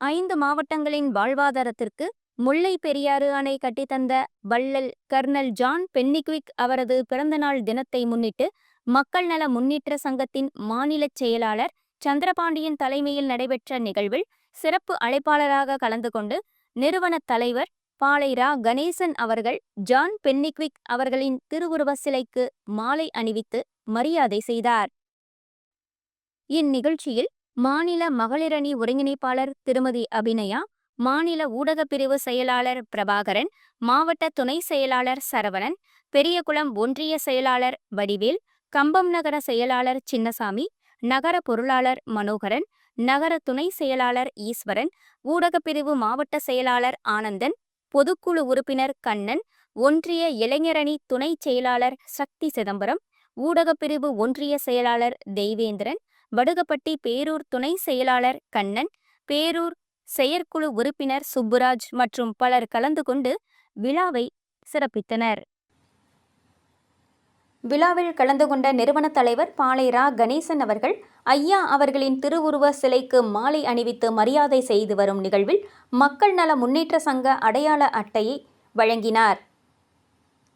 ஐந்து மாவட்டங்களின் வாழ்வாதாரத்திற்கு முல்லை பெரியாறு அணை கட்டித்தந்த வள்ளல் கர்னல் ஜான் பென்னிக்விக் அவரது பிறந்தநாள் தினத்தை முன்னிட்டு மக்கள் நல முன்னேற்ற சங்கத்தின் மாநில செயலாளர் சந்திரபாண்டியன் தலைமையில் நடைபெற்ற நிகழ்வில் சிறப்பு அழைப்பாளராக கலந்து கொண்டு நிறுவன தலைவர் பாலை ரா கணேசன் அவர்கள் ஜான் பென்னிக்விக் அவர்களின் திருவுருவ சிலைக்கு மாலை அணிவித்து மரியாதை செய்தார். இந்நிகழ்ச்சியில் மாநில மகளிரணி ஒருங்கிணைப்பாளர் திருமதி அபிநயா மாநில ஊடகப் பிரிவு செயலாளர் பிரபாகரன் மாவட்ட துணை செயலாளர் சரவணன் பெரியகுளம் ஒன்றிய செயலாளர் வடிவேல் கம்பம் நகர செயலாளர் சின்னசாமி நகர பொருளாளர் மனோகரன் நகர துணை செயலாளர் ஈஸ்வரன் ஊடகப் பிரிவு மாவட்ட செயலாளர் ஆனந்தன் பொதுக்குழு உறுப்பினர் கண்ணன் ஒன்றிய இளைஞரணி துணை செயலாளர் சக்தி சிதம்பரம் ஊடகப்பிரிவு ஒன்றிய செயலாளர் தெய்வேந்திரன் வடுகப்பட்டி பேரூர் துணை செயலாளர் கண்ணன் பேரூர் செயற்குழு உறுப்பினர் சுப்புராஜ் மற்றும் பலர் கலந்து கொண்டு விழாவை சிறப்பித்தனர். விழாவில் கலந்து கொண்ட நிறுவன தலைவர் பாலைரா கணேசன் அவர்கள் ஐயா அவர்களின் திருவுருவ சிலைக்கு மாலை அணிவித்து மரியாதை செய்து வரும் நிகழ்வில் மக்கள் நல முன்னேற்ற சங்க அடையாள அட்டையை வழங்கினார்.